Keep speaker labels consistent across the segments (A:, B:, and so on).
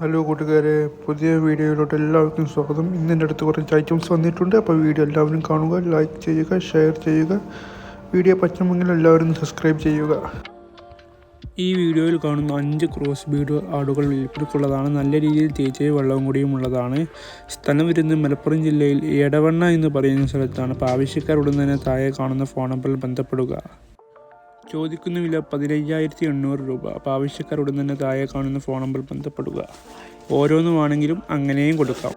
A: Hello കൂട്ടുകാരെ പുതിയ വീഡിയോയിലോട്ട് എല്ലാവർക്കും സ്വാഗതം. ഇന്ന് എന്റെ അടുത്ത് കുറച്ച് ഐറ്റംസ് വന്നിട്ടുണ്ട്. അപ്പോൾ വീഡിയോ എല്ലാവരും കാണുക ലൈക്ക് ചെയ്യുക ഷെയർ ചെയ്യുക. വീഡിയോ പറ്റുമെങ്കിൽ എല്ലാവരും സബ്സ്ക്രൈബ് ചെയ്യുക. ഈ വീഡിയോയിൽ കാണുന്ന അഞ്ച് ക്രോസ് ബീഡ് ആടുകൾ വിൽപ്പനക്കുള്ളതാണ് നല്ല രീതിയിൽ തേച്ചയും വെള്ളവും കൂടിയും ഉള്ളതാണ്. സ്ഥലം വരുന്നത് മലപ്പുറം ജില്ലയിൽ എടവണ്ണ എന്ന് പറയുന്ന സ്ഥലത്താണ്. അപ്പോൾ ആവശ്യക്കാരുടൻ തന്നെ താഴെ കാണുന്ന ഫോൺ നമ്പറിൽ ബന്ധപ്പെടുക. ചോദിക്കുന്ന വില പതിനയ്യായിരത്തി എണ്ണൂറ് രൂപ. അപ്പോൾ ആവശ്യക്കാർ ഉടൻ തന്നെ താഴെ കാണുന്ന ഫോൺ നമ്പർ ബന്ധപ്പെടുക. ഓരോന്നുമാണെങ്കിലും അങ്ങനെയും കൊടുക്കാം.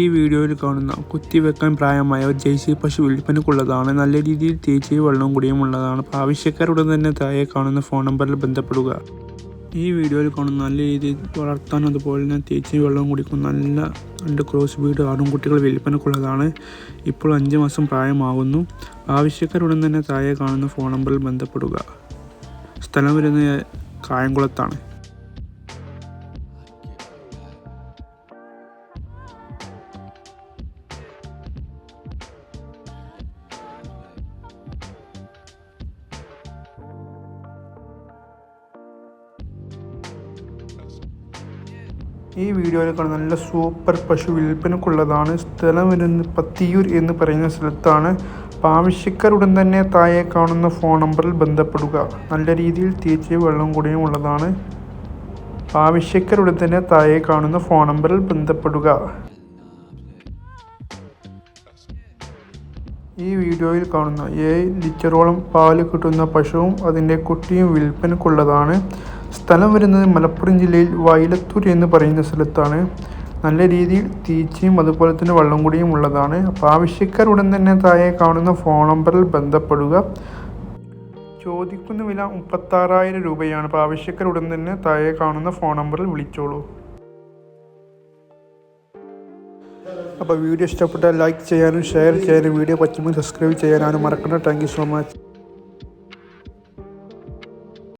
A: ഈ വീഡിയോയിൽ കാണുന്ന കുത്തിവെക്കാൻ പ്രായമായ ഒരു ജൈസി പശു വിൽപ്പനക്കുള്ളതാണ് നല്ല രീതിയിൽ തേച്ചയും വെള്ളവും കുടിയും ഉള്ളതാണ്. അപ്പോൾ ആവശ്യക്കാരുടൻ തന്നെ താഴെ കാണുന്ന ഫോൺ നമ്പറിൽ ബന്ധപ്പെടുക. ഈ വീഡിയോയിൽ കാണുന്ന നല്ല രീതിയിൽ വളർത്താൻ അതുപോലെ തന്നെ തേച്ച് വെള്ളം കുടിക്കുന്ന നല്ല രണ്ട് ക്രോസ് ബീഡ് ആടുംകുട്ടികൾ വിൽപ്പനക്കുള്ളതാണ് ഇപ്പോൾ അഞ്ച് മാസം പ്രായമാകുന്നു ആവശ്യക്കാരുടൻ തന്നെ താഴെ കാണുന്ന ഫോൺ നമ്പറിൽ ബന്ധപ്പെടുക. സ്ഥലം വരുന്നത് കായംകുളത്താണ്. ഈ വീഡിയോയിൽ കാണുന്ന നല്ല സൂപ്പർ പശു വിൽപ്പനക്കുള്ളതാണ്. സ്ഥലം വരുന്നത് പത്തിയൂർ എന്ന് പറയുന്ന സ്ഥലത്താണ്. അപ്പോൾ ആവശ്യക്കാരുടൻ തന്നെ താഴെ കാണുന്ന ഫോൺ നമ്പറിൽ ബന്ധപ്പെടുക. നല്ല രീതിയിൽ തേച്ച് വെള്ളം കൂടിയും ഉള്ളതാണ്. ആവശ്യക്കാരുടൻ തന്നെ താഴെ കാണുന്ന ഫോൺ നമ്പറിൽ ബന്ധപ്പെടുക. ഈ വീഡിയോയിൽ കാണുന്ന ഏഴ് ലിറ്ററോളം പാൽ കിട്ടുന്ന പശുവും അതിന്റെ കുട്ടിയും വിൽപ്പനക്കുള്ളതാണ് സ്ഥലം വരുന്നത് മലപ്പുറം ജില്ലയിൽ വയലത്തൂർ എന്ന് പറയുന്ന സ്ഥലത്താണ്. നല്ല രീതിയിൽ തീച്ചയും അതുപോലെ തന്നെ വെള്ളം കൂടിയും ഉള്ളതാണ്. അപ്പോൾ ആവശ്യക്കാർ ഉടൻ തന്നെ താഴെ കാണുന്ന ഫോൺ നമ്പറിൽ ബന്ധപ്പെടുക. ചോദിക്കുന്ന വില മുപ്പത്താറായിരം രൂപയാണ്. അപ്പോൾ ആവശ്യക്കാർ ഉടൻ തന്നെ താഴെ കാണുന്ന ഫോൺ നമ്പറിൽ വിളിച്ചോളൂ. അപ്പോൾ വീഡിയോ ഇഷ്ടപ്പെട്ടാൽ ലൈക്ക് ചെയ്യാനും ഷെയർ ചെയ്യാനും വീഡിയോ പറ്റുമ്പോൾ സബ്സ്ക്രൈബ് ചെയ്യാനും മറക്കണ്ട. Thank you so much